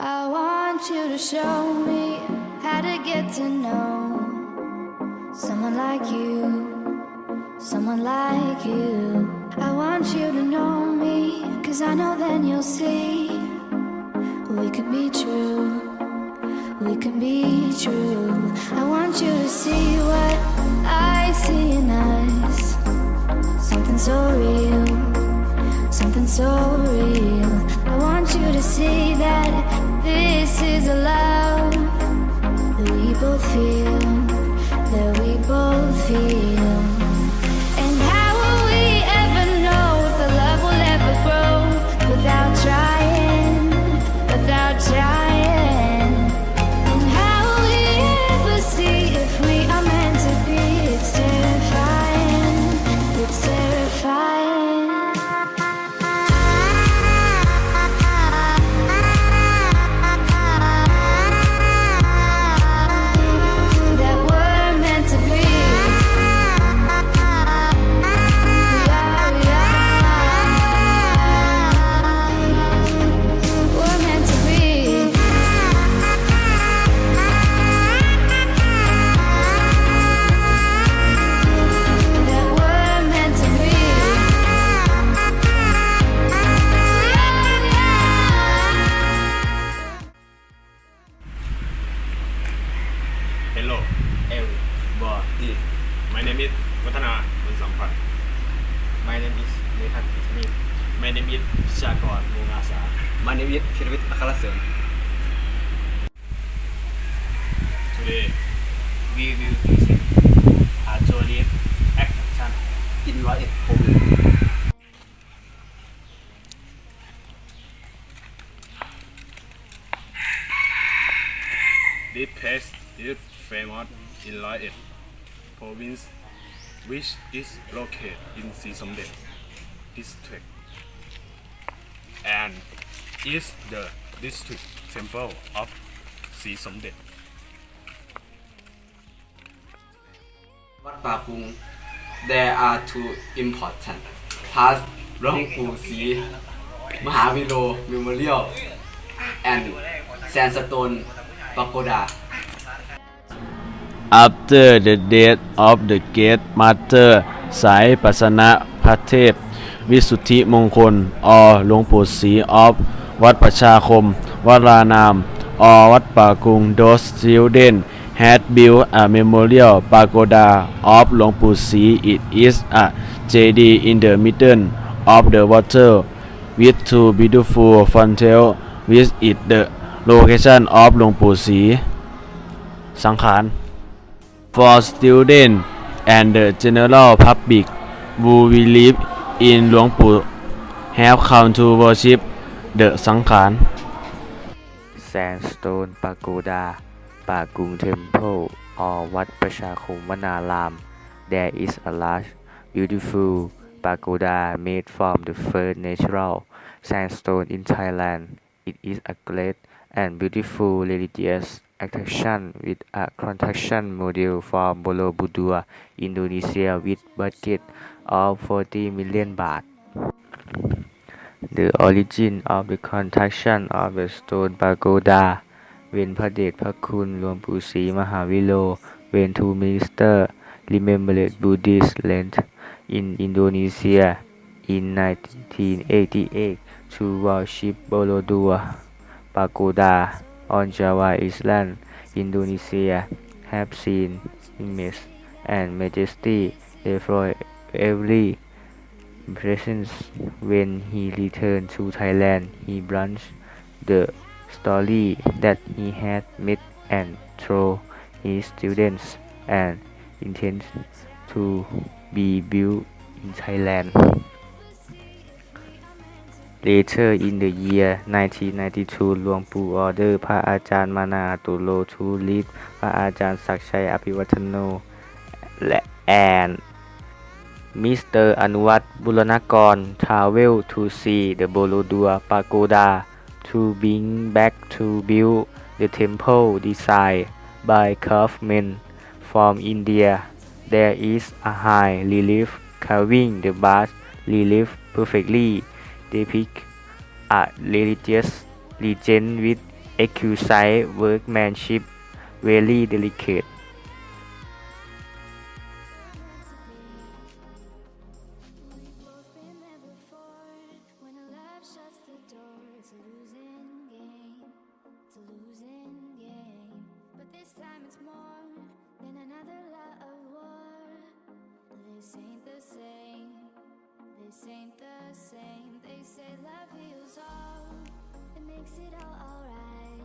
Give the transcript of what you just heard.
I want you to show me how to get to know someone like you, someone like you. I want you to know me, cause I know then you'll see we can be true. We can be true. I want you to see what I see in us. Something so real, something so real. Hello Everybody my name is วัฒนาบุญสัมพันธ์ My name is Nathan Smith my name is ชากรวงอาสา My name is พิรวิทย์อัครเสริม today we will present a Jolien action In ร้อ famous in Lai Et province which is located in Sisomdet district and is the district temple of Sisomdet วัดป่าพุง There are two important parts หลวงปู่ศรีมหาวิโร Memorial and Sandstone Pagoda After the death of the great master สายปัสนะพระเทพ วิสุทธิมงคล อหลวงปู่ศรีออฟ วัดประชาคม วรานาม อวัดป่ากรุง Those children had built a memorial pagoda of หลวงปู่ศรี It is a JD in the middle of the water with two beautiful fountains with it the location of หลวงปู่ศรีสังขาร for students and the general public who will live in หลวงปู่ have come to worship the สังขาร Sandstone Pagoda ป่ากรุง Temple or วัดประชาคมวนาราม There is a large beautiful pagoda made from the first natural sandstone in Thailand. It is a great and beautiful religious attraction with a construction model from Borobudur, Indonesia with budget of 40 million baht. The origin of the construction of the stone pagoda when พระเดชพระคุณหลวงปู่ศรีมหาวิโร when two ministers remembered Buddhist land in Indonesia in 1988 to worship Borobudur Pagoda on Java Island, Indonesia, have seen immense and majesty therefore every presence when he returned to Thailand he branched the story that he had met and told his students and intends to be built in Thailand. Later in the year 1992 หลวงปู่ออเดอร์ พระอาจารย์มานาตุโลทูลิดพระอาจารย์ศักชัยอภิวัฒโน และแอน Mr. อร์อนุวัตบุรณกร travel to see the Borodur Pagoda to bring back to build the temple designed by craftsmen from India. There is a high relief carving the bas relief perfectly depict a religious legend with exquisite workmanship very delicate. This ain't the same. This ain't the same. Say love heals all. It makes it all alright.